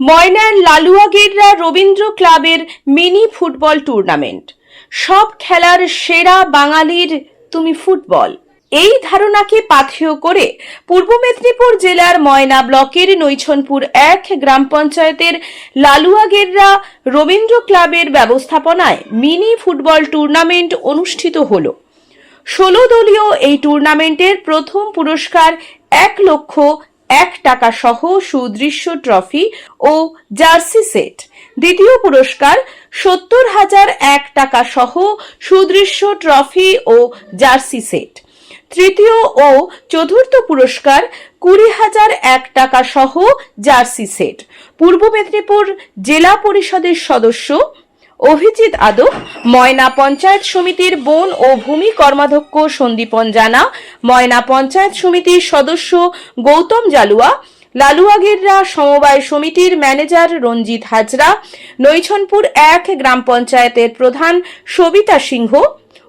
ময়নার লালুয়াগেররা রবীন্দ্র ক্লাবের mini football tournament সব খেলার সেরা বাঙালির তুমি ফুটবল। এই ধারণাকে পাথেয় করে পূর্ব মেদিনীপুর জেলার ময়না ব্লকের নৈছনপুর এক গ্রাম পঞ্চায়েতের লালুয়াগেররা রবীন্দ্র ক্লাবের ব্যবস্থাপনায় মিনি ফুটবল টুর্নামেন্ট অনুষ্ঠিত হল। ষোলো দলীয় এই টুর্নামেন্টের প্রথম পুরস্কার এক লক্ষ এক টাকা সহ সুদৃশ্য ট্রফি ও জার্সি সেট। দ্বিতীয় পুরস্কার সত্তর হাজার এক টাকা সহ সুদৃশ্য ট্রফি ও জার্সি সেট। তৃতীয় ও চতুর্থ পুরস্কার কুড়ি হাজার এক টাকা সহ জার্সি সেট। পূর্ব মেদিনীপুর জেলা পরিষদের সদস্য অভিজিৎ আদক ময়না পঞ্চায়েত সমিতির বন ও ভূমি কর্মাধ্যক্ষ সন্দীপন জানা, ময়না পঞ্চায়েত সমিতির সদস্য গৌতম জালুয়া, লালুয়াগিররা সমবায় সমিতির ম্যানেজার রঞ্জিত হাজরা, নৈছনপুর এক গ্রাম পঞ্চায়েতের প্রধান সবিতা সিংহ,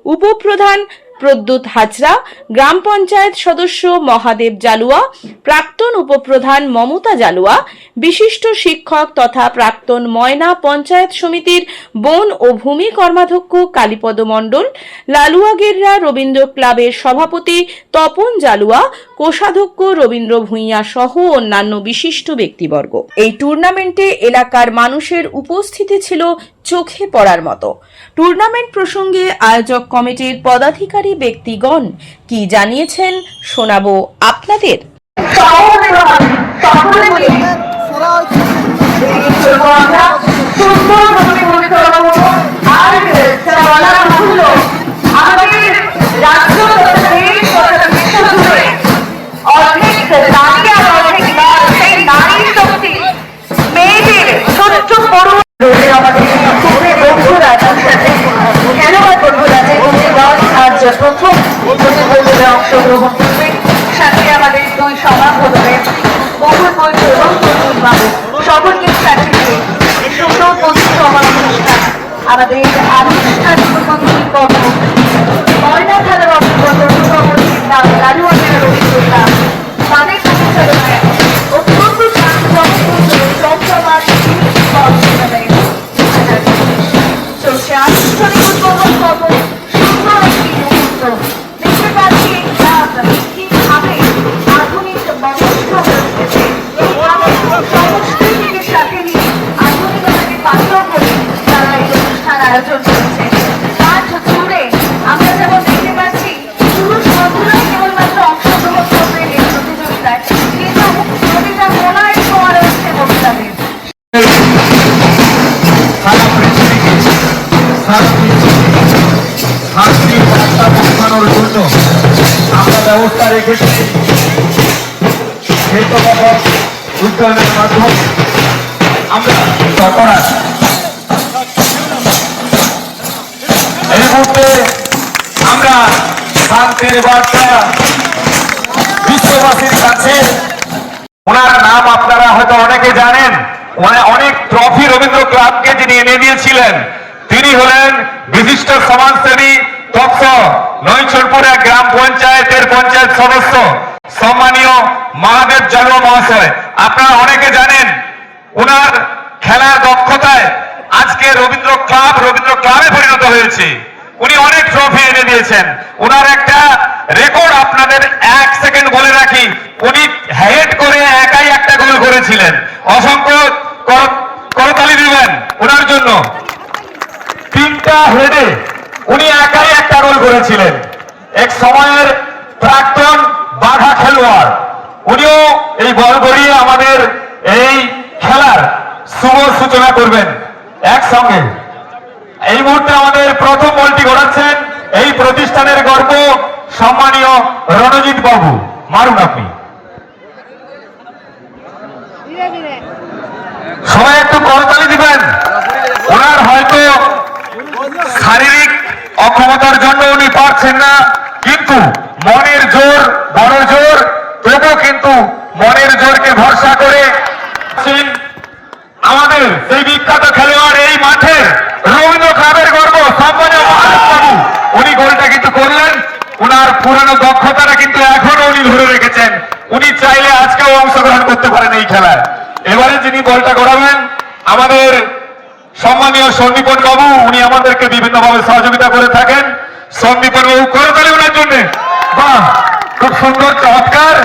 উপপ্রধান প্রদ্যুৎ হাজরা, গ্রাম পঞ্চায়েত সদস্য মহাদেব জালুয়া, প্রাক্তন উপপ্রধান মমতা জালুয়া বিশিষ্ট শিক্ষক তথা প্রাক্তন ময়না পঞ্চায়েত সমিতির বন ও ভূমি কর্মাধ্যক্ষ কালীপদ মণ্ডল লালুয়াগেররা রবীন্দ্র ক্লাবের সভাপতি তপন জালুয়া, কোষাধ্যক্ষ রবীন্দ্র ভূঁইয়া সহ অন্যান্য বিশিষ্ট ব্যক্তিবর্গ। এই টুর্নামেন্টে এলাকার মানুষের উপস্থিতি ছিল চোখে পড়ার মতো। টুর্নামেন্ট প্রসঙ্গে আয়োজক কমিটির পদাধিকারী ব্যক্তিগণ কি জানিয়েছেন শোনাবো আপনাদের। সুন্দরভাবে আর বলা হলো আমাদের রাজ্য মাধ্যমে। আমরা সকরা এই মুহূর্তে আমরা শান্তির বার্তা বিশ্ববাসীর কাছে। ওনার নাম আপনারা হয়তো অনেকে জানেন। ওনা- অনেক ট্রফি রবীন্দ্র ক্লাবকে যিনি এনে দিয়েছিলেন, তিনি হলেন বিশিষ্ট সমাজসেবী নৈছরপুর এক গ্রাম পঞ্চায়েতের পঞ্চায়েত সদস্য। মহাদেব জালুয়া মহাশয়। আপনারা অনেকে জানেন ওনার খেলার দক্ষতায় আজকে রবীন্দ্র ক্লাব, রবীন্দ্র ক্লাবে পরিণত হয়েছে। উনি অনেক ট্রফি এনে দিয়েছেন। ওনার একটা রেকর্ড আপনাদের এক সেকেন্ড বলে রাখি, উনি হেড করে একাই একটা গোল করেছিলেন। অসংখ্য কর- করতালি দিবেন ওনার জন্য। তিনটা হেডে উনি একাই একটা গোল করেছিলেন। এক সময়ের প্রাক্তন বাঘা খেলোয়াড়। উনিও এই বল গড়িয়ে আমাদের এই খেলার শুভ সূচনা করবেন একসঙ্গে। এই মুহূর্তে আমাদের প্রথম বলটি ঘোরাচ্ছেন এই প্রতিষ্ঠানের গর্ব সম্মানীয় রণজিৎ বাবু। মারুন আপনি। সবাই একটু করতালি দিবেন। ওনার হয়তো শারীরিক অক্ষমতার জন্য উনি পারছেন না কিন্তু মনের জোর বড় জোর তবু কিন্তু মনের জোরকে ভরসা করে আছেন আমাদের সেই বিখ্যাত খেলোয়াড় এই মাঠে রবীন্দ্র ক্লাবের গর্ব সম্মানীয় মহাদেব বাবু উনি গোলটা কিন্তু করলেন উনার পুরানো দক্ষতাটা কিন্তু এখনও উনি ধরে রেখেছেন। উনি চাইলে আজকেও অংশগ্রহণ করতে পারেন এই খেলায়। এবারে যিনি বলটা গড়াবেন, আমাদের সম্মানীয় সন্দীপন বাবু, উনি আমাদেরকে বিভিন্নভাবে সহযোগিতা করে থাকেন। সন্দীপন বাবু, করে তাহলে ওনার জন্য। বাহ, খুব সুন্দর চমৎকার।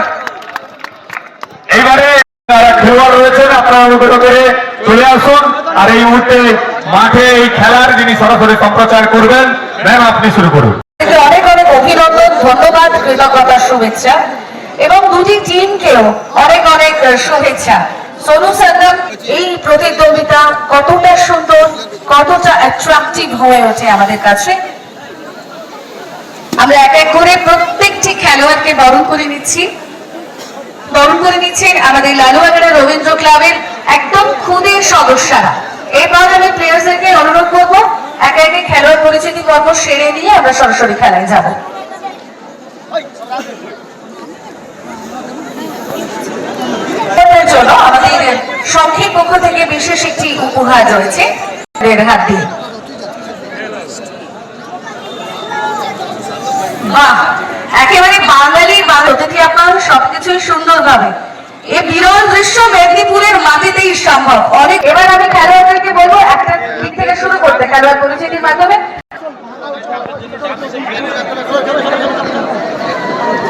এইবারে যারা খেলোয়াড় রয়েছেন, আপনারা অনুগ্রহ করে চলে আসুন। আর এই মুহূর্তে মাঠে এই খেলার যিনি সরাসরি সম্প্রচার করবেন, ম্যাম, আপনি শুরু করুন আপনাদেরকে অনেক অনেক অভিনন্দন ধন্যবাদ, কৃতজ্ঞতার শুভেচ্ছা। এবং দুটি টিমকেও অনেক অনেক শুভেচ্ছা। সোনু সন্দম এই প্রতিদ্বন্দ্বিতা কতটা সুন্দর, কতটা অ্যাট্রাকটিভ হয়ে ওঠে আমাদের কাছে। আমরা এক এক করে প্রত্যেকটি খেলোয়াড়কে বরণ করে নিচ্ছি। বরণ করে নিচ্ছেন আমাদের লালু লালুয়াগাড়া রবীন্দ্র ক্লাবের একদম খুদের সদস্যরা। এবার আমি প্লেয়ার্সদেরকে অনুরোধ করব, একে একে খেলোয়াড় পরিচিতি পর্ব সেরে নিয়ে আমরা সরাসরি খেলায় যাব। জন্য আমাদের সংক্ষেপ পক্ষ থেকে বিশেষ একটি উপহার রয়েছে। হাত দিয়ে বাহ, একেবারে বাঙালি বাংলা। অতিথি আপনার সবকিছুই সুন্দরভাবে। এ বিরল দৃশ্য মেদিনীপুরের মাটিতেই সম্ভব। অনেক এবার আমি খেলোয়াড়দেরকে বলব, একটা দিক থেকে শুরু করতে। খেলোয়াড় পরিচিতির মাধ্যমে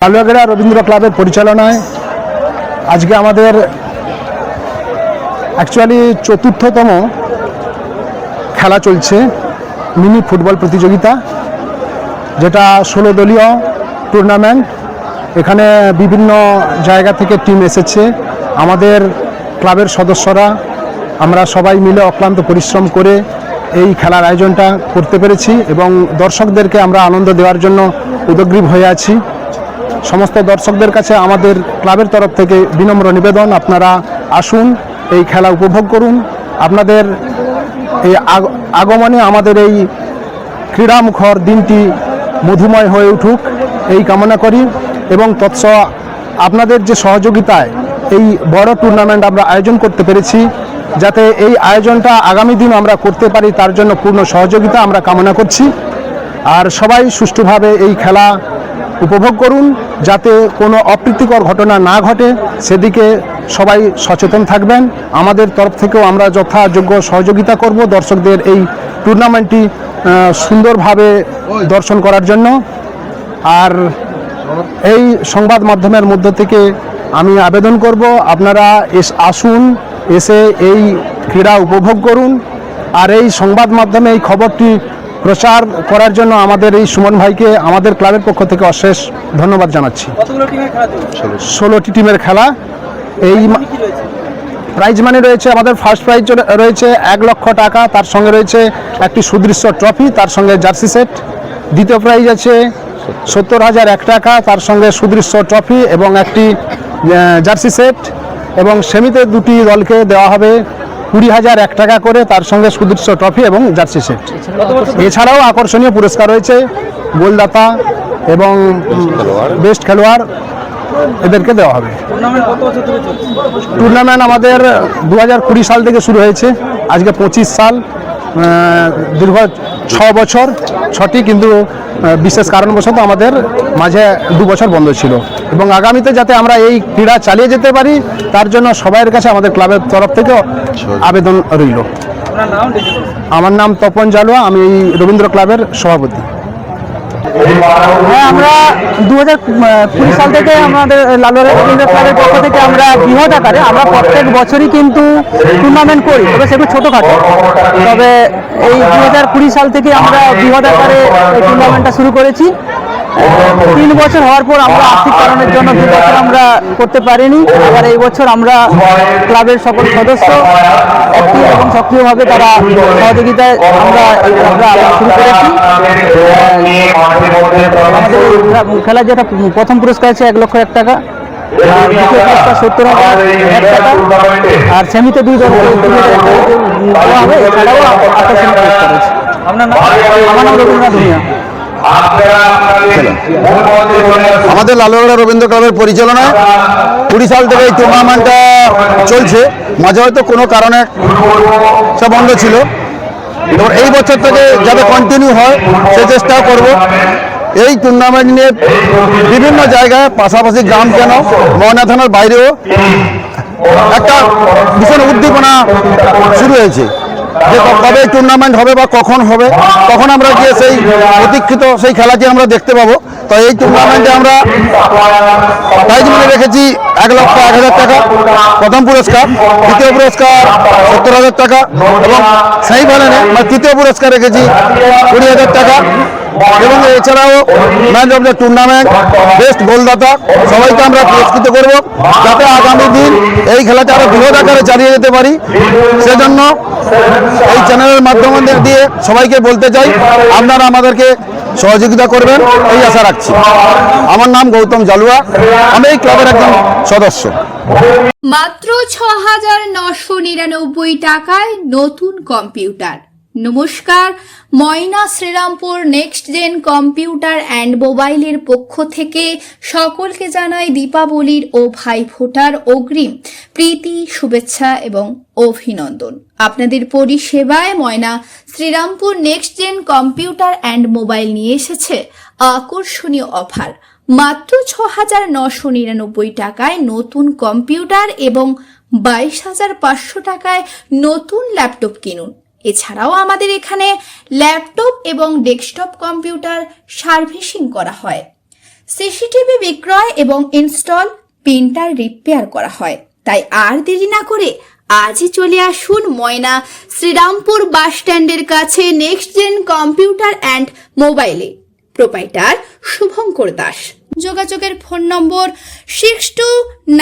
কালুয়াগড়া রবীন্দ্র ক্লাবের পরিচালনায় আজকে আমাদের অ্যাকচুয়ালি চতুর্থতম খেলা চলছে মিনি ফুটবল প্রতিযোগিতা, যেটা ষোলো দলীয় টুর্নামেন্ট এখানে বিভিন্ন জায়গা থেকে টিম এসেছে। আমাদের ক্লাবের সদস্যরা, আমরা সবাই মিলে অক্লান্ত পরিশ্রম করে এই খেলার আয়োজনটা করতে পেরেছি এবং দর্শকদেরকে আমরা আনন্দ দেওয়ার জন্য উদগ্রীব হয়ে আছি। সমস্ত দর্শকদের কাছে আমাদের ক্লাবের তরফ থেকে বিনম্র নিবেদন, আপনারা আসুন, এই খেলা উপভোগ করুন। আপনাদের এই আগ- আগমনে আমাদের এই ক্রীড়ামুখর দিনটি মধুময় হয়ে উঠুক, এই কামনা করি। এবং তৎস আপনাদের যে সহযোগিতায় এই বড় টুর্নামেন্ট আমরা আয়োজন করতে পেরেছি, যাতে এই আয়োজনটা আগামী দিন আমরা করতে পারি, তার জন্য পূর্ণ সহযোগিতা আমরা কামনা করছি। আর সবাই সুষ্ঠুভাবে এই খেলা উপভোগ করুন, যাতে কোনো অপ্রীতিকর ঘটনা না ঘটে। সেদিকে সবাই সচেতন থাকবেন। আমাদের তরফ থেকেও আমরা যথাযোগ্য সহযোগিতা করব দর্শকদের এই টুর্নামেন্টটি সুন্দরভাবে দর্শন করার জন্য। আর এই সংবাদ মাধ্যমের মধ্য থেকে আমি আবেদন করব আপনারা এস আসুন এসে এই ক্রীড়া উপভোগ করুন। আর এই সংবাদ মাধ্যমে এই খবরটি প্রচার করার জন্য আমাদের এই সুমন ভাইকে আমাদের ক্লাবের পক্ষ থেকে অশেষ ধন্যবাদ জানাচ্ছি। ষোলোটি টিমের খেলা এই প্রাইজ মানি রয়েছে আমাদের ফার্স্ট প্রাইজ রয়েছে এক লক্ষ টাকা। তার সঙ্গে রয়েছে একটি সুদৃশ্য ট্রফি তার সঙ্গে জার্সি সেট। দ্বিতীয় প্রাইজ আছে সত্তর হাজার এক টাকা, তার সঙ্গে সুদৃশ্য ট্রফি এবং একটি জার্সি সেট এবং সেমিতে দুটি দলকে দেওয়া হবে কুড়ি হাজার এক টাকা করে, তার সঙ্গে সুদৃশ্য ট্রফি এবং জার্সি সেট। এছাড়াও আকর্ষণীয় পুরস্কার রয়েছে গোলদাতা এবং বেস্ট খেলোয়াড় এদেরকে দেওয়া হবে। টুর্নামেন্ট আমাদের দু হাজার কুড়ি সাল থেকে শুরু হয়েছে, আজকে পঁচিশ সাল। দীর্ঘ ছ বছর ছটি কিন্তু বিশেষ কারণবশত আমাদের মাঝে দু বছর বন্ধ ছিল। এবং আগামীতে যাতে আমরা এই ক্রীড়া চালিয়ে যেতে পারি তার জন্য সবাইয়ের কাছে আমাদের ক্লাবের তরফ থেকে আবেদন রইল। আমার নাম তপন জালুয়া আমি এই রবীন্দ্র ক্লাবের সভাপতি। হ্যাঁ আমরা দু হাজার কুড়ি সাল থেকে আমাদের লালুয়ারা রবীন্দ্র ক্লাবের পক্ষ থেকে আমরা বৃহৎ আকারে, আমরা প্রত্যেক বছরই কিন্তু টুর্নামেন্ট করি, তবে সেগুলো ছোটোখাটো। তবে এই দু হাজার কুড়ি সাল থেকে আমরা বৃহৎ আকারে এই টুর্নামেন্টটা শুরু করেছি। তিন বছর হওয়ার পর আমরা আর্থিক কারণের জন্য দু বছর আমরা করতে পারিনি। এবার এই বছর আমরা ক্লাবের সকল সদস্য এবং সক্রিয়ভাবে তারা সহযোগিতায় আমরা আমরা শুরু করেছি। আমাদের খেলা- খেলার যেটা প্রথম পুরস্কার আছে এক লক্ষ এক টাকা সত্তর আর সেমিতে দুই নাম? আমার নাম রবীন্দ্রনাথ ভূঁইয়া। আমাদের লালগড়া রবীন্দ্র ক্লাবের পরিচালনায় কুড়ি সাল থেকে এই টুর্নামেন্টটা চলছে। মাঝে হয়তো কোনো কারণে সে বন্ধ ছিল। এবার এই বছর থেকে যাতে কন্টিনিউ হয়, সে চেষ্টাও করব। এই টুর্নামেন্ট নিয়ে বিভিন্ন জায়গায়, পাশাপাশি গ্রাম কেন, ময়না থানার বাইরেও একটা ভীষণ উদ্দীপনা শুরু হয়েছে। যে কবে টুর্নামেন্ট হবে বা কখন হবে, তখন আমরা গিয়ে সেই প্রতীক্ষিত সেই খেলাটি আমরা দেখতে পাবো। তো এই টুর্নামেন্টে আমরা প্রাইজ মনে রেখেছি এক লক্ষ এক হাজার টাকা, প্রথম পুরস্কার, দ্বিতীয় পুরস্কার সত্তর হাজার টাকা, এবং সেই ফাইনালে মানে তৃতীয় পুরস্কার রেখেছি কুড়ি হাজার টাকা। এবং এছাড়াও match of the tournament best গোলদাতা সবাইকে আমরা পুরস্কৃত করব যাতে আগামী দিন এই খেলাটা আরও বৃহৎ আকারে চালিয়ে যেতে পারি। সেজন্য এই চ্যানেলের মাধ্যমে দিয়ে সবাইকে বলতে চাই, আপনারা আমাদেরকে সহযোগিতা করবেন, এই আশা রাখছি। আমার নাম গৌতম জালুয়া, আমি এই ক্লাবের একজন সদস্য। মাত্র ছ হাজার নশো নিরানব্বই টাকায় নতুন কম্পিউটার। নমস্কার, Moyna Shrirampur next gen computer and মোবাইলের পক্ষ থেকে সকলকে জানাই দীপাবলির ও ভাইফোঁটার অগ্রিম প্রীতি, শুভেচ্ছা এবং অভিনন্দন। আপনাদের পরিষেবায় Moyna Shrirampur next gen computer and mobile নিয়ে এসেছে আকর্ষণীয় অফার। মাত্র ছ হাজার নশো নিরানব্বই টাকায় নতুন কম্পিউটার এবং বাইশ হাজার পাঁচশো টাকায় নতুন ল্যাপটপ কিনুন। এছাড়াও আমাদের এখানে ল্যাপটপ এবং ডেস্কটপ কম্পিউটার সার্ভিসিং করা হয়। সিসিটিভি বিক্রয় এবং ইনস্টল, প্রিন্টার রিপেয়ার করা হয়। তাই আর দেরি না করে আজই চলে আসুন ময়না শ্রীরামপুর বাস স্ট্যান্ডের কাছে নেক্সট জেন কম্পিউটার অ্যান্ড মোবাইলে প্রোপাইটার শুভঙ্কর দাস। যোগাযোগের phone number six two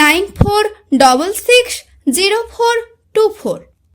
nine four double six zero four two four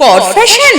কর ফ্যাশন